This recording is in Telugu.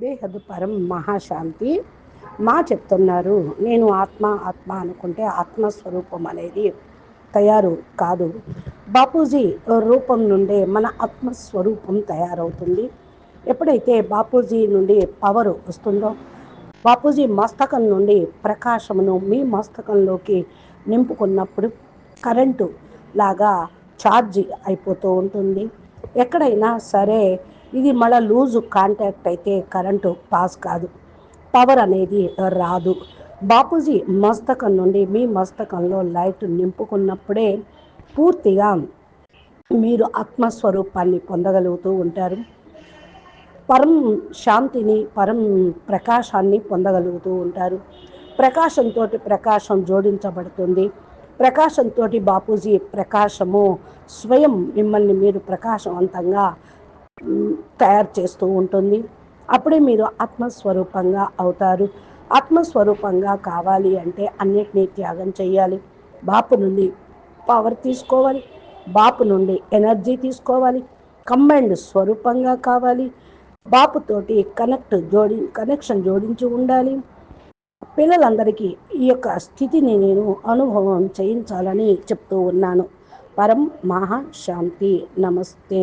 బేహద్ పరం మహాశాంతి. మా చెప్తున్నారు నేను ఆత్మ ఆత్మ అనుకుంటే ఆత్మస్వరూపం అనేది తయారు కాదు. బాపూజీ రూపం నుండే మన ఆత్మస్వరూపం తయారవుతుంది. ఎప్పుడైతే బాపూజీ నుండి పవర్ వస్తుందో బాపూజీ మస్తకం నుండి ప్రకాశమును మీ మస్తకంలోకి నింపుకున్నప్పుడు కరెంటు లాగా ఛార్జ్ అయిపోతూ ఉంటుంది. ఎక్కడైనా సరే ఇది మళ్ళీ లూజు కాంటాక్ట్ అయితే కరెంటు పాస్ కాదు. పవర్ అనేది రాదు. బాపూజీ మస్తకం నుండి మీ మస్తకంలో లైట్ నింపుకున్నప్పుడే పూర్తిగా మీరు ఆత్మస్వరూపాన్ని పొందగలుగుతూ ఉంటారు. పరం శాంతిని పరం ప్రకాశాన్ని పొందగలుగుతూ ఉంటారు. ప్రకాశంతో ప్రకాశం జోడించబడుతుంది. ప్రకాశంతో బాపూజీ ప్రకాశము స్వయం మిమ్మల్ని మీరు ప్రకాశవంతంగా తయారు చేస్తూ ఉంటుంది. అప్పుడే మీరు ఆత్మస్వరూపంగా అవుతారు. ఆత్మస్వరూపంగా కావాలి అంటే అన్నిటినీ త్యాగం చేయాలి. బాపు నుండి పవర్ తీసుకోవాలి. బాపు నుండి ఎనర్జీ తీసుకోవాలి. కంబైండ్ స్వరూపంగా కావాలి. బాపుతోటి కనెక్ట్ జోడి కనెక్షన్ జోడించి ఉండాలి. పిల్లలందరికీ ఈ యొక్క స్థితిని నేను అనుభవం చేయించాలని చెప్తూ ఉన్నాను. పరం మహాశాంతి నమస్తే.